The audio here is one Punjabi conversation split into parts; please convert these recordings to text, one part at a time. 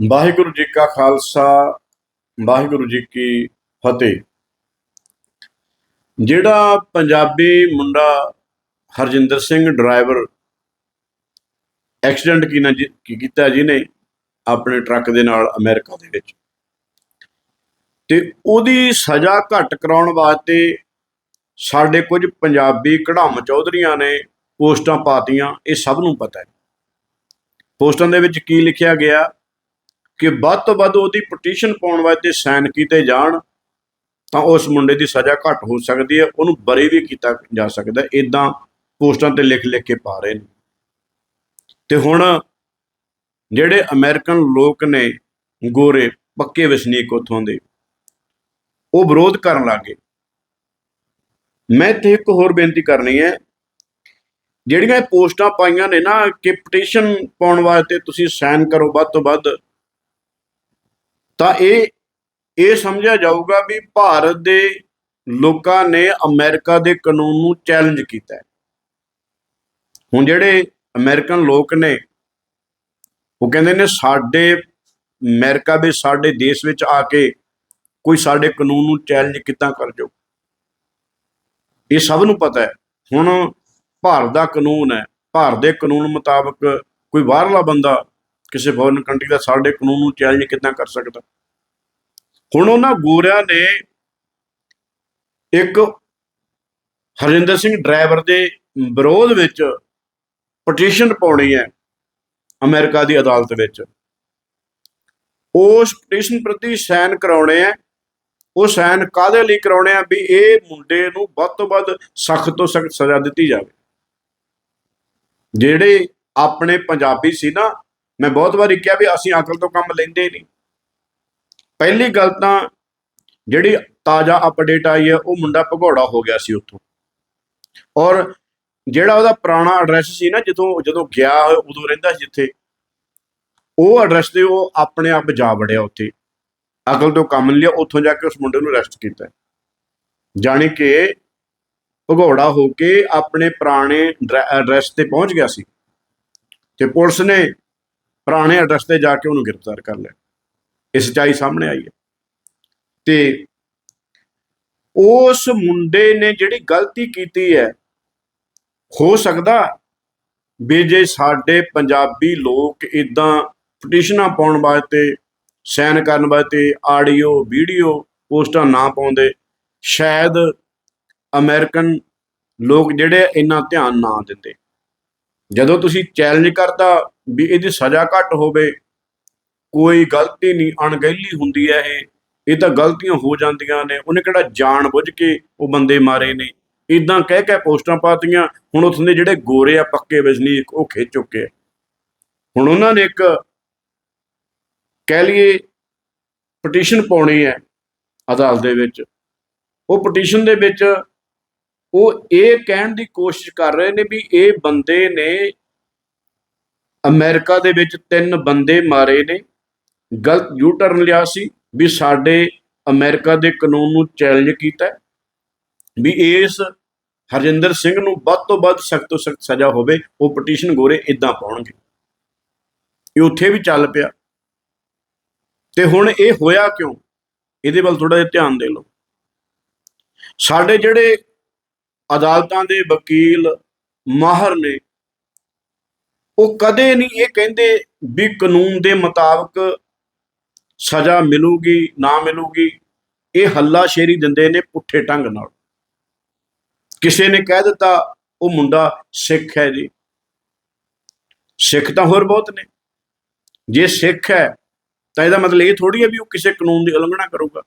ਵਾਹਿਗੁਰੂ ਜੀ ਕਾ ਖਾਲਸਾ, ਵਾਹਿਗੁਰੂ ਜੀ ਕੀ ਫਤਿਹ। ਜਿਹੜਾ ਪੰਜਾਬੀ ਮੁੰਡਾ ਹਰਜਿੰਦਰ ਸਿੰਘ ਡਰਾਈਵਰ ਐਕਸੀਡੈਂਟ ਕੀ ਕੀ ਕੀਤਾ ਜਿਹਨੇ ਆਪਣੇ ਟਰੱਕ ਦੇ ਨਾਲ ਅਮਰੀਕਾ ਦੇ ਵਿੱਚ। ਤੇ ਉਹਦੀ ਸਜ਼ਾ ਘੱਟ ਕਰਾਉਣ ਵਾਸਤੇ ਸਾਡੇ ਕੁਝ ਪੰਜਾਬੀ ਕਢਾਮ ਚੌਧਰੀਆਂ ਨੇ ਪੋਸਟਾਂ ਪਾਤੀਆਂ, ਇਹ ਸਭ ਨੂੰ ਪਤਾ ਹੈ। ਪੋਸਟਾਂ ਦੇ ਵਿੱਚ ਕੀ ਲਿਖਿਆ ਗਿਆ ਕਿ ਵੱਧ ਤੋਂ ਵੱਧ ਉਹਦੀ ਪਟੀਸ਼ਨ ਪਾਉਣ ਵਾਸਤੇ ਸਾਈਨ ਕੀਤੇ ਜਾਣ, ਤਾਂ ਉਸ ਮੁੰਡੇ ਦੀ ਸਜ਼ਾ ਘੱਟ ਹੋ ਸਕਦੀ ਹੈ, ਉਹਨੂੰ ਬਰੀ ਵੀ ਕੀਤਾ ਜਾ ਸਕਦਾ ਹੈ। ਇਦਾਂ ਪੋਸਟਾਂ ਤੇ ਲਿਖ ਲਿਖ ਕੇ ਪਾ ਰਹੇ ਨੇ। ਤੇ ਹੁਣ ਜਿਹੜੇ ਅਮਰੀਕਨ ਲੋਕ ਨੇ ਗੋਰੇ, ਪੱਕੇ ਵਸਨੀਕ ਉਥੋਂ ਦੇ, ਉਹ ਵਿਰੋਧ ਕਰਨ ਲੱਗੇ। ਮੈਂ ਤੇ ਇੱਕ ਹੋਰ ਬੇਨਤੀ ਕਰਨੀ ਹੈ, ਜਿਹੜੀਆਂ ਇਹ ਪੋਸਟਾਂ ਪਾਈਆਂ ਨੇ ਨਾ ਕਿ ਪਟੀਸ਼ਨ ਪਾਉਣ ਵਾਸਤੇ ਤੁਸੀਂ ਸਾਈਨ ਕਰੋ ਵੱਧ ਤੋਂ ਵੱਧ ਤਾਂ ਇਹ ਇਹ ਸਮਝਿਆ ਜਾਊਗਾ ਵੀ ਭਾਰਤ ਦੇ ਲੋਕਾਂ ਨੇ ਅਮਰੀਕਾ ਦੇ ਕਾਨੂੰਨ ਨੂੰ ਚੈਲੰਜ ਕੀਤਾ ਹੁਣ ਜਿਹੜੇ ਅਮਰੀਕਨ ਲੋਕ ਨੇ, ਉਹ ਕਹਿੰਦੇ ਨੇ ਸਾਡੇ ਅਮਰੀਕਾ ਦੇ ਸਾਡੇ ਦੇਸ਼ ਵਿੱਚ ਆ ਕੇ ਕੋਈ ਸਾਡੇ ਕਾਨੂੰਨ ਨੂੰ ਚੈਲੰਜ ਕਿੱਦਾਂ ਕਰ ਜਾਓ ਇਹ ਸਭ ਨੂੰ ਪਤਾ ਹੈ। ਹੁਣ ਭਾਰਤ ਦਾ ਕਾਨੂੰਨ ਹੈ। ਭਾਰਤ ਦੇ ਕਾਨੂੰਨ ਮੁਤਾਬਕ ਕੋਈ ਬਾਹਰਲਾ ਬੰਦਾ ਕਿਸੇ ਫੋਰਨ ਕੰਟਰੀ ਦਾ ਸਾਡੇ ਕਾਨੂੰਨ ਨੂੰ ਚੈਲੰਜ ਕਿੱਦਾਂ ਕਰ ਸਕਦਾ? ਹੁਣ ਉਹਨਾਂ ਗੋਰਿਆਂ ਨੇ ਇੱਕ ਹਰਿੰਦਰ ਸਿੰਘ ਡਰਾਈਵਰ ਦੇ ਵਿਰੋਧ ਵਿੱਚ ਪਟੀਸ਼ਨ ਪਾਉਣੀ ਹੈ ਅਮਰੀਕਾ ਦੀ ਅਦਾਲਤ ਵਿੱਚ। ਉਸ ਪਟੀਸ਼ਨ ਪ੍ਰਤੀ ਸਾਈਨ ਕਰਾਉਣੇ ਆ। ਉਹ ਸਾਈਨ ਕਾਦੇ ਲਈ ਕਰਾਉਣੇ ਆ ਵੀ ਇਹ ਮੁੰਡੇ ਨੂੰ ਵੱਧ ਤੋਂ ਵੱਧ ਸਖਤ ਤੋਂ ਸਖਤ ਸਜ਼ਾ ਦਿੱਤੀ ਜਾਵੇ। ਜਿਹੜੇ ਆਪਣੇ ਪੰਜਾਬੀ ਸੀ ਨਾ ਮੈਂ ਬਹੁਤ ਵਾਰੀ ਕਿਹਾ ਵੀ ਅਸੀਂ ਅਕਲ ਤੋਂ ਕੰਮ ਲੈਂਦੇ ਨਹੀਂ। ਪਹਿਲੀ ਗੱਲ ਤਾਂ ਜਿਹੜੀ ਤਾਜ਼ਾ ਅਪਡੇਟ ਆਈ ਹੈ, ਉਹ ਮੁੰਡਾ ਭਗੌੜਾ ਹੋ ਗਿਆ ਸੀ ਉੱਥੋਂ। ਔਰ ਜਿਹੜਾ ਉਹਦਾ ਪੁਰਾਣਾ ਐਡਰੈਸ ਸੀ ਨਾ ਜਦੋਂ ਜਦੋਂ ਗਿਆ ਉਦੋਂ ਰਹਿੰਦਾ ਸੀ ਜਿੱਥੇ, ਉਹ ਐਡਰੈਸ ਤੇ ਉਹ ਆਪਣੇ ਆਪ ਜਾ ਵੜਿਆ ਉੱਥੇ। ਅਕਲ ਤੋਂ ਕੰਮ ਲਿਆ, ਉੱਥੋਂ ਜਾ ਕੇ ਉਸ ਮੁੰਡੇ ਨੂੰ ਅਰੈਸਟ ਕੀਤਾ। ਜਾਣੀ ਕਿ ਭਗੌੜਾ ਹੋ ਕੇ ਆਪਣੇ ਪੁਰਾਣੇ ਐਡਰੈਸ ਤੇ ਪਹੁੰਚ ਗਿਆ ਸੀ। ਤੇ ਪੁਲਿਸ ਨੇ ਪੁਰਾਣੇ ਐਡਰੈਸ ਤੇ ਜਾ ਕੇ ਉਹਨੂੰ ਗ੍ਰਿਫਤਾਰ ਕਰ ਲਿਆ। ਇਹ ਸੱਚਾਈ ਸਾਹਮਣੇ ਆਈ ਹੈ। ਤੇ ਉਸ ਮੁੰਡੇ ਨੇ ਜਿਹੜੀ ਗਲਤੀ ਕੀਤੀ ਹੈ, ਹੋ ਸਕਦਾ ਵੀ ਜੇ ਸਾਡੇ ਪੰਜਾਬੀ ਲੋਕ ਇਦਾਂ ਪਟੀਸ਼ਨਾਂ ਪਾਉਣ ਵਾਸਤੇ ਸਾਈਨ ਕਰਨ ਵਾਸਤੇ ਆਡੀਓ ਵੀਡੀਓ ਪੋਸਟਾਂ ਨਾ ਪਾਉਂਦੇ, ਸ਼ਾਇਦ ਅਮਰੀਕਨ ਲੋਕ ਜਿਹੜੇ ਇੰਨਾ ਧਿਆਨ ਨਾ ਦਿੰਦੇ। ਜਦੋਂ ਤੁਸੀਂ ਚੈਲੰਜ ਕਰਦਾ ਵੀ ਇਹਦੀ ਸਜ਼ਾ ਘੱਟ ਹੋਵੇ, ਕੋਈ ਗਲਤੀ ਨਹੀਂ, ਅਣਗਹਿਲੀ ਹੁੰਦੀ ਹੈ ਇਹ ਇਹ ਤਾਂ ਗਲਤੀਆਂ ਹੋ ਜਾਂਦੀਆਂ ਨੇ, ਉਹਨੇ ਕਿਹੜਾ ਜਾਣ ਬੁੱਝ ਕੇ ਉਹ ਬੰਦੇ ਮਾਰੇ ਨੇ ਇਦਾਂ ਕਹਿ ਕੇ ਪੋਸਟਾਂ ਪਾਤੀਆਂ, ਹੁਣ ਉੱਥੋਂ ਦੇ ਜਿਹੜੇ ਗੋਰੇ ਆ ਪੱਕੇ ਵਜਨੀਕ, ਉਹ ਖਿੱਚ ਚੁੱਕੇ ਆ। ਹੁਣ ਉਹਨਾਂ ਨੇ ਇੱਕ ਕਹਿ ਲਈਏ ਪਟੀਸ਼ਨ ਪਾਉਣੀ ਹੈ ਅਦਾਲਤ ਦੇ ਵਿੱਚ ਉਹ ਪਟੀਸ਼ਨ ਦੇ ਵਿੱਚ ਉਹ ਇਹ ਕਹਿਣ ਦੀ ਕੋਸ਼ਿਸ਼ ਕਰ ਰਹੇ ਨੇ ਵੀ ਇਹ ਬੰਦੇ ਨੇ ਅਮਰੀਕਾ ਦੇ ਵਿੱਚ ਤਿੰਨ ਬੰਦੇ ਮਾਰੇ ਨੇ। ਗਲਤ ਯੂ ਟਰਨ ਲਿਆ ਸੀ ਵੀ ਸਾਡੇ ਅਮਰੀਕਾ ਦੇ ਕਾਨੂੰਨ ਨੂੰ ਚੈਲੰਜ ਕੀਤਾ ਵੀ ਇਸ ਹਰਜਿੰਦਰ ਸਿੰਘ ਨੂੰ ਵੱਧ ਤੋਂ ਵੱਧ ਸਖਤ ਤੋਂ ਸਖਤ ਸਜ਼ਾ ਹੋਵੇ, ਉਹ ਪਟੀਸ਼ਨ ਗੋਰੇ ਇਦਾਂ ਪਾਉਣਗੇ। ਇਹ ਉੱਥੇ ਵੀ ਚੱਲ ਪਿਆ। ਤੇ ਹੁਣ ਇਹ ਹੋਇਆ ਕਿਉਂ? ਇਹਦੇ ਵੱਲ ਥੋੜਾ ਜਿਹਾ ਧਿਆਨ ਦੇ ਲਓ। ਸਾਡੇ ਜਿਹੜੇ ਅਦਾਲਤਾਂ ਦੇ ਵਕੀਲ ਮਾਹਰ ਨੇ, ਉਹ ਕਦੇ ਨਹੀਂ ਇਹ ਕਹਿੰਦੇ ਵੀ ਕਾਨੂੰਨ ਦੇ ਮੁਤਾਬਕ ਸਜ਼ਾ ਮਿਲੂਗੀ, ਨਾ ਮਿਲੂਗੀ। ਇਹ ਹੱਲਾ ਸ਼ੇਰੀ ਦਿੰਦੇ ਨੇ ਪੁੱਠੇ ਢੰਗ ਨਾਲ। ਕਿਸੇ ਨੇ ਕਹਿ ਦਿੱਤਾ, ਉਹ ਮੁੰਡਾ ਸਿੱਖ ਹੈ ਜੀ। ਸਿੱਖ ਤਾਂ ਹੋਰ ਬਹੁਤ ਨੇ। ਜੇ ਸਿੱਖ ਹੈ, ਤਾਂ ਇਹਦਾ ਮਤਲਬ ਇਹ ਥੋੜੀ ਹੈ ਵੀ ਉਹ ਕਿਸੇ ਕਾਨੂੰਨ ਦੀ ਉਲੰਘਣਾ ਕਰੂਗਾ।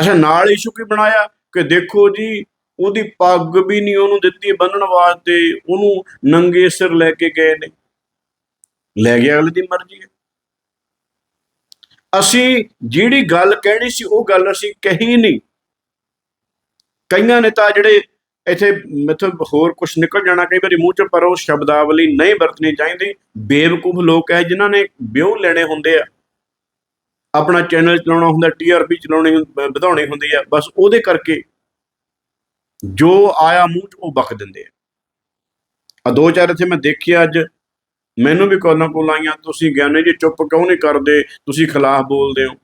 ਅੱਛਾ, ਨਾਲ ਇਸ਼ੂ ਕੀ ਬਣਾਇਆ? ਕਿ ਦੇਖੋ ਜੀ ਉਹਦੀ ਪੱਗ ਵੀ ਨਹੀਂ ਉਹਨੂੰ ਦਿੱਤੀ, ਬੰਨਣ ਵਾਸਤੇ ਉਹਨੂੰ ਨੰਗੇ ਸਿਰ ਲੈ ਕੇ ਗਏ ਨੇ। ਲੈ ਗਿਆ ਅਗਲੇ ਦੀ ਮਰਜ਼ੀ ਹੈ। ਅਸੀਂ ਜਿਹੜੀ ਗੱਲ ਕਹਿਣੀ ਸੀ, ਉਹ ਗੱਲ ਅਸੀਂ ਕਹੀ ਨਹੀਂ। ਕਈਆਂ ਨੇ ਤਾਂ ਜਿਹੜੇ ਇੱਥੇ ਮੈਥੋਂ ਹੋਰ ਕੁਝ ਨਿਕਲ ਜਾਣਾ, ਕਈ ਵਾਰੀ ਮੂੰਹ ਚ ਪਰ ਉਹ ਸ਼ਬਦਾਵਲੀ ਨਹੀਂ ਵਰਤਣੀ ਚਾਹੀਦੀ। ਬੇਵਕੂਫ ਲੋਕ ਹੈ ਜਿਨ੍ਹਾਂ ਨੇ ਵਿਊ ਲੈਣੇ ਹੁੰਦੇ ਆ। ਆਪਣਾ ਚੈਨਲ ਚਲਾਉਣਾ ਹੁੰਦਾ ਟੀਆਰਪੀ ਚਲਾਉਣੀ ਵਧਾਉਣੀ ਹੁੰਦੀ ਆ। ਬਸ ਉਹਦੇ ਕਰਕੇ ਜੋ ਆਇਆ ਮੂੰਹ ਚ ਉਹ ਬਕ ਦਿੰਦੇ ਆ। ਆ ਦੋ ਚਾਰ ਇੱਥੇ ਮੈਂ ਦੇਖਿਆ ਅੱਜ। ਮੈਨੂੰ ਵੀ ਕੋਲਾਂ ਕੋਲ ਆਈਆਂ, ਤੁਸੀਂ ਗਿਆਨੀ ਜੀ ਚੁੱਪ ਕਿਉਂ ਨਹੀਂ ਕਰਦੇ? ਤੁਸੀਂ ਖਿਲਾਫ ਬੋਲਦੇ ਹੋ।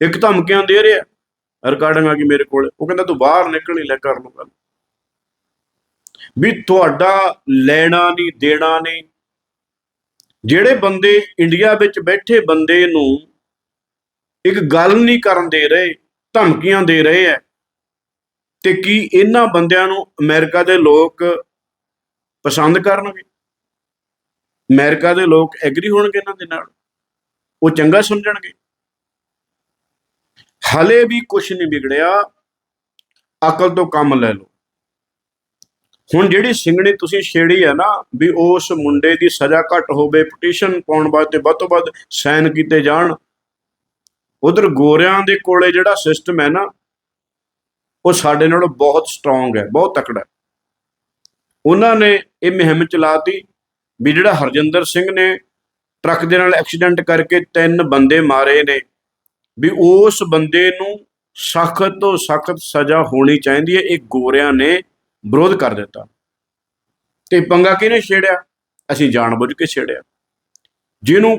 ਇੱਕ ਧਮਕੀਆਂ ਦੇ ਰਿਹਾ, ਰਿਕਾਰਡਿੰਗ ਆ ਗਈ ਮੇਰੇ ਕੋਲ। ਉਹ ਕਹਿੰਦਾ ਤੂੰ ਬਾਹਰ ਨਿਕਲ ਹੀ ਲੈ ਕਰ ਲੂ ਗੱਲ ਵੀ ਤੁਹਾਡਾ ਲੈਣਾ ਨਹੀਂ, ਦੇਣਾ ਨਹੀਂ। ਜਿਹੜੇ ਬੰਦੇ ਇੰਡੀਆ ਵਿੱਚ ਬੈਠੇ ਬੰਦੇ ਨੂੰ ਇੱਕ ਗੱਲ ਨਹੀਂ ਕਰਨ ਦੇ ਰਹੇ, ਧਮਕੀਆਂ ਦੇ ਰਹੇ ਐ ਤੇ ਕੀ ਇਹਨਾਂ ਬੰਦਿਆਂ ਨੂੰ ਅਮਰੀਕਾ ਦੇ ਲੋਕ ਪਸੰਦ ਕਰਨਗੇ? ਅਮਰੀਕਾ ਦੇ ਲੋਕ ਐਗਰੀ ਹੋਣਗੇ ਇਹਨਾਂ ਦੇ ਨਾਲ? ਉਹ ਚੰਗਾ ਸਮਝਣਗੇ? ਹਲੇ ਵੀ ਕੁਝ ਨਹੀਂ ਵਿਗੜਿਆ, ਅਕਲ ਤੋਂ ਕੰਮ ਲੈ ਲਓ। ਹੁਣ ਜਿਹੜੀ ਸਿੰਘਣੀ ਤੁਸੀਂ ਛੇੜੀ ਹੈ ਨਾ, ਵੀ ਉਸ ਮੁੰਡੇ ਦੀ ਸਜ਼ਾ ਘੱਟ ਹੋਵੇ ਪਟੀਸ਼ਨ ਪਾਉਣ ਵਾਸਤੇ ਵੱਧ ਤੋਂ ਵੱਧ ਸਾਈਨ ਕੀਤੇ ਜਾਣ, ਉਧਰ ਗੋਰਿਆਂ ਦੇ ਕੋਲੇ ਜਿਹੜਾ ਸਿਸਟਮ ਹੈ ਨਾ ਉਹ ਸਾਡੇ ਨਾਲੋਂ ਬਹੁਤ ਸਟਰੋਂਗ ਹੈ, ਬਹੁਤ ਤਕੜਾ ਉਹਨਾਂ ਨੇ ਇਹ ਮੁਹਿੰਮ ਚਲਾਤੀ ਵੀ ਜਿਹੜਾ ਹਰਜਿੰਦਰ ਸਿੰਘ ਨੇ ਟਰੱਕ ਦੇ ਨਾਲ ਐਕਸੀਡੈਂਟ ਕਰਕੇ ਤਿੰਨ ਬੰਦੇ ਮਾਰੇ ਨੇ, ਵੀ ਉਸ ਬੰਦੇ ਨੂੰ ਸਖਤ ਤੋਂ ਸਖਤ ਸਜ਼ਾ ਹੋਣੀ ਚਾਹੀਦੀ ਹੈ, ਇਹ ਗੋਰਿਆਂ ਨੇ ਵਿਰੋਧ ਕਰ ਦਿੱਤਾ। ਤੇ ਪੰਗਾ ਕਿਹਨੇ ਛੇੜਿਆ? ਅਸੀਂ ਜਾਣਬੁੱਝ ਕੇ ਛੇੜਿਆ। ਜਿਹਨੂੰ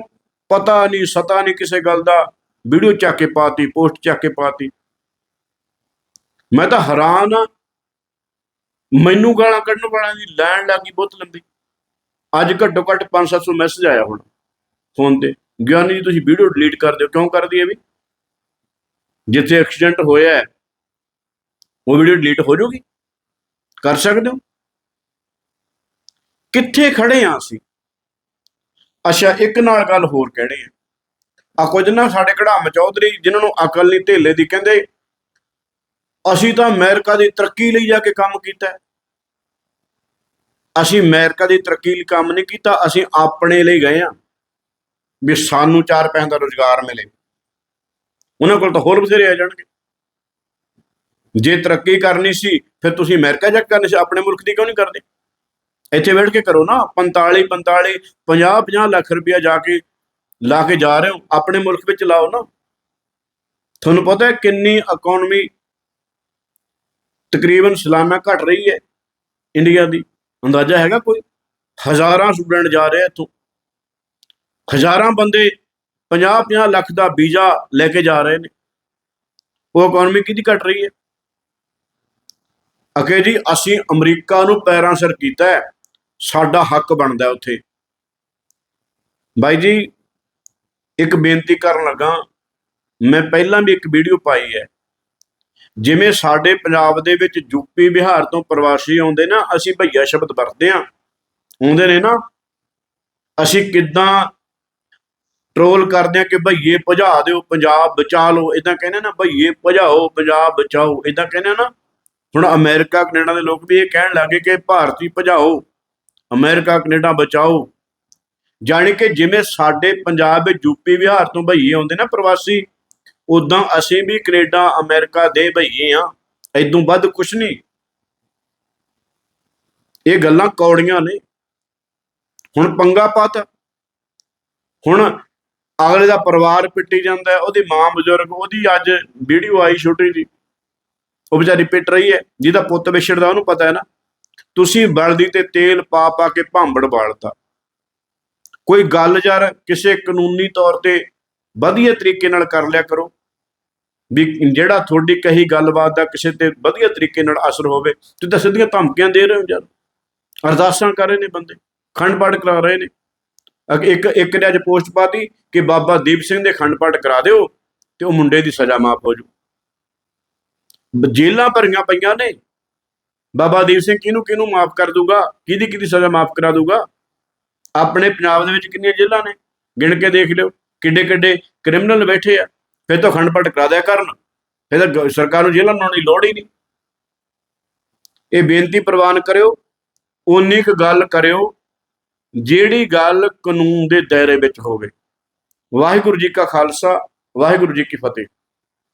ਪਤਾ ਨਹੀਂ, ਸਤਾ ਨਹੀਂ ਕਿਸੇ ਗੱਲ ਦਾ, ਵੀਡੀਓ ਚੱਕ ਕੇ ਪਾਤੀ, ਪੋਸਟ ਚੱਕ ਕੇ ਪਾਤੀ। ਮੈਂ ਤਾਂ ਹੈਰਾਨ ਆ ਮੈਨੂੰ ਗਾਲਾਂ ਕੱਢਣ ਵਾਲਿਆਂ ਦੀ ਲਾਈਨ ਲੱਗੀ ਬਹੁਤ ਲੰਬੀ। ਅੱਜ ਘੱਟੋ ਘੱਟ 5-700 ਮੈਸੇਜ ਆਇਆ ਹੁਣ ਫੋਨ ਤੇ। ਗਿਆਨੀ ਜੀ, ਤੁਸੀਂ ਵੀਡੀਓ ਡਿਲੀਟ ਕਰ ਦਿਓ। ਕਿਉਂ ਕਰਦੀ ਹੈ ਵੀ? ਜਿੱਥੇ ਐਕਸੀਡੈਂਟ ਹੋਇਆ ਹੈ, ਉਹ ਵੀਡੀਓ ਡਿਲੀਟ ਹੋ ਜਾਊਗੀ। ਕਰ ਸਕਦੇ ਹੋ? ਕਿੱਥੇ ਖੜੇ ਆ ਅਸੀਂ? ਅੱਛਾ, ਇੱਕ ਨਾਲ ਗੱਲ ਹੋਰ ਕਹਿਣੀ ਹੈ। ਆ ਕੁਝ ਨਾ ਸਾਡੇ ਕੜਾਮ ਚੌਧਰੀ, ਜਿਨ੍ਹਾਂ ਨੂੰ ਅਕਲ ਨਹੀਂ, ਧੇਲੇ ਦੀ ਕਹਿੰਦੇ ਅਸੀਂ ਤਾਂ ਅਮਰੀਕਾ ਦੀ ਤਰੱਕੀ ਲਈ ਜਾ ਕੇ ਕੰਮ ਕੀਤਾ ਅਸੀਂ ਅਮਰੀਕਾ ਦੀ ਤਰੱਕੀ ਲਈ ਕੰਮ ਨਹੀਂ ਕੀਤਾ, ਅਸੀਂ ਆਪਣੇ ਲਈ ਗਏ ਆ ਵੀ ਸਾਨੂੰ ਚਾਰ ਪੈਸੇ ਦਾ ਰੋਜ਼ਗਾਰ ਮਿਲੇ। ਉਹਨਾਂ ਕੋਲ ਤਾਂ ਹੋਰ ਬਥੇਰੇ ਆ ਜਾਣਗੇ। ਜੇ ਤਰੱਕੀ ਕਰਨੀ ਸੀ, ਫਿਰ ਤੁਸੀਂ ਅਮਰੀਕਾ ਜਾ ਕੇ ਕਰਨੀ ਸੀ, ਆਪਣੇ ਮੁਲਕ ਦੀ ਕਿਉਂ ਨਹੀਂ ਕਰਦੇ? ਇੱਥੇ ਬੈਠ ਕੇ ਕਰੋ ਨਾ 45 45 50 50 ਲੱਖ ਰੁਪਇਆ ਜਾ ਕੇ ਲਾ ਕੇ ਜਾ ਰਹੇ ਹੋ, ਆਪਣੇ ਮੁਲਕ ਵਿੱਚ ਲਾਓ ਨਾ। ਤੁਹਾਨੂੰ ਪਤਾ ਹੈ ਕਿੰਨੀ ਇਕਨੋਮੀ ਤਕਰੀਬਨ ਸਲਾਮਾ ਘਟ ਰਹੀ ਹੈ ਇੰਡੀਆ ਦੀ। ਅੰਦਾਜ਼ਾ ਹੈਗਾ ਕੋਈ ਹਜ਼ਾਰਾਂ ਸਟੂਡੈਂਟ ਜਾ ਰਹੇ ਇੱਥੋਂ। ਹਜ਼ਾਰਾਂ ਬੰਦੇ 50 50 ਲੱਖ ਦਾ ਵੀਜ਼ਾ ਲੈ ਕੇ ਜਾ ਰਹੇ ਨੇ। ਉਹ ਇਕਨੋਮੀ ਕਿਹਦੀ ਘਟ ਰਹੀ ਹੈ? ਅਕੇ ਜੀ, ਅਸੀਂ ਅਮਰੀਕਾ ਨੂੰ ਪੈਰਾਂ ਸਿਰ ਕੀਤਾ ਹੈ। ਸਾਡਾ ਹੱਕ ਬਣਦਾ ਉੱਥੇ। ਬਾਈ ਜੀ, ਇੱਕ ਬੇਨਤੀ ਕਰਨ ਲੱਗਾ, ਮੈਂ ਪਹਿਲਾਂ ਵੀ ਇੱਕ ਵੀਡੀਓ ਪਾਈ ਹੈ। ਜਿਵੇਂ ਸਾਡੇ ਪੰਜਾਬ ਦੇ ਵਿੱਚ ਯੂਪੀ ਬਿਹਾਰ ਤੋਂ ਪ੍ਰਵਾਸੀ ਆਉਂਦੇ ਨਾ, ਅਸੀਂ ਭਈਆ ਸ਼ਬਦ ਵਰਤਦੇ ਆ ਆਉਂਦੇ ਨੇ ਨਾ, ਅਸੀਂ ਕਿੱਦਾਂ ਟਰੋਲ ਕਰਦੇ ਆ ਕਿ ਭਈਏ ਭਜਾ ਦਿਓ, ਪੰਜਾਬ ਬਚਾ ਲਓ ਇਦਾਂ ਕਹਿੰਦੇ ਨਾ, ਭਈਏ ਭਜਾਓ, ਪੰਜਾਬ ਬਚਾਓ ਇਦਾਂ ਕਹਿੰਦੇ ਨਾ। ਹੁਣ ਅਮਰੀਕਾ, ਕੈਨੇਡਾ ਦੇ ਲੋਕ ਵੀ ਇਹ ਕਹਿਣ ਲੱਗੇ ਕਿ ਭਾਰਤੀ ਭਜਾਓ, ਅਮਰੀਕਾ, ਕੈਨੇਡਾ ਬਚਾਓ। ਜਾਣੀ ਕਿ ਜਿਵੇਂ ਸਾਡੇ ਪੰਜਾਬ ਵਿੱਚ ਯੂਪੀ ਬਿਹਾਰ ਤੋਂ ਭਈਏ ਆਉਂਦੇ ਨਾ ਪ੍ਰਵਾਸੀ ਉਦਾਂ ਅਸੀਂ ਵੀ ਕੈਨੇਡਾ, ਅਮਰੀਕਾ ਦੇ ਭਈਏ ਆ। ਐਦੋਂ ਵੱਧ ਕੁਛ ਨਹੀਂ। ਇਹ ਗੱਲਾਂ ਕੌੜੀਆਂ ਨੇ। ਹੁਣ ਪੰਗਾ ਪਾਤਾ ਹੁਣ ਅਗਲੇ ਦਾ ਪਰਿਵਾਰ ਪਿੱਟੀ ਜਾਂਦਾ ਉਹਦੀ ਮਾਂ ਬਜ਼ੁਰਗ, ਉਹਦੀ ਅੱਜ ਵੀਡੀਓ ਆਈ ਛੋਟੀ ਜੀ ਉਹ ਵਿਚਾਰੀ ਪਿੱਟ ਰਹੀ ਹੈ, ਜਿਹਦਾ ਪੁੱਤ ਵਿਛੜਦਾ, ਉਹਨੂੰ ਪਤਾ ਹੈ ਨਾ। ਤੁਸੀਂ ਬਲਦੀ ਤੇ ਤੇਲ ਪਾ ਪਾ ਕੇ ਭਾਂਬੜ ਬਾਲਤਾ ਕੋਈ ਗੱਲ ਯਾਰ, ਕਿਸੇ ਕਾਨੂੰਨੀ ਤੌਰ ਤੇ ਵਧੀਆ ਤਰੀਕੇ ਨਾਲ ਕਰ ਲਿਆ ਕਰੋ। ਵੀ ਜਿਹੜਾ ਤੁਹਾਡੀ ਕਹੀ ਗੱਲਬਾਤ ਦਾ ਕਿਸੇ ਤੇ ਵਧੀਆ ਤਰੀਕੇ ਨਾਲ ਅਸਰ ਹੋਵੇ, ਤੁਸੀਂ ਤਾਂ ਸਿੱਧੀਆਂ ਧਮਕੀਆਂ ਦੇ ਰਹੇ ਹੋ ਯਾਰ ਅਰਦਾਸਾਂ ਕਰ ਰਹੇ ਨੇ ਬੰਦੇ ਖੰਡ ਪਾਠ ਕਰਾ ਰਹੇ ਨੇ। ਅਗ- ਇੱਕ ਇੱਕ ਨੇ ਅੱਜ ਪੋਸਟ ਪਾਤੀ ਕਿ ਬਾਬਾ ਦੀਪ ਸਿੰਘ ਦੇ ਖੰਡ ਪਾਠ ਕਰਾ ਦਿਓ ਤੇ ਉਹ ਮੁੰਡੇ ਦੀ ਸਜ਼ਾ ਮਾਫ ਹੋ ਜੂ। ਜੇਲਾਂ ਭਰੀਆਂ ਪਈਆਂ ਨੇ। ਬਾਬਾ ਦੀਪ ਸਿੰਘ ਕਿਹਨੂੰ ਕਿਹਨੂੰ ਮਾਫ ਕਰ ਦੂਗਾ? ਕਿਹਦੀ ਕਿਹਦੀ ਸਜ਼ਾ ਮਾਫ ਕਰਾ ਦੂਗਾ? ਆਪਣੇ ਪੰਜਾਬ ਦੇ ਵਿੱਚ ਕਿੰਨੀਆਂ ਜੇਲਾਂ ਨੇ? ਗਿਣ ਕੇ ਦੇਖ ਲਿਓ ਕਿੱਡੇ ਕਿੱਡੇ ਕ੍ਰਿਮੀਨਲ ਬੈਠੇ ਆ। ਫਿਰ ਤਾਂ ਖੰਡ ਪਾਠ ਕਰਾ ਦਿਆ ਕਰਨ। ਫਿਰ ਤਾਂ ਗ- ਸਰਕਾਰ ਨੂੰ ਜੇਲਾਂ ਬਣਾਉਣ ਦੀ ਲੋੜ ਹੀ ਨਹੀਂ। ਇਹ ਬੇਨਤੀ ਪ੍ਰਵਾਨ ਕਰਿਓ ਉਨੀ ਕੁ ਗੱਲ ਕਰਿਓ, ਜਿਹੜੀ ਗੱਲ ਕਾਨੂੰਨ ਦੇ ਦਾਇਰੇ ਵਿੱਚ ਹੋਵੇ। ਵਾਹਿਗੁਰੂ ਜੀ ਕਾ ਖਾਲਸਾ, ਵਾਹਿਗੁਰੂ ਜੀ ਕੀ ਫਤਿਹ।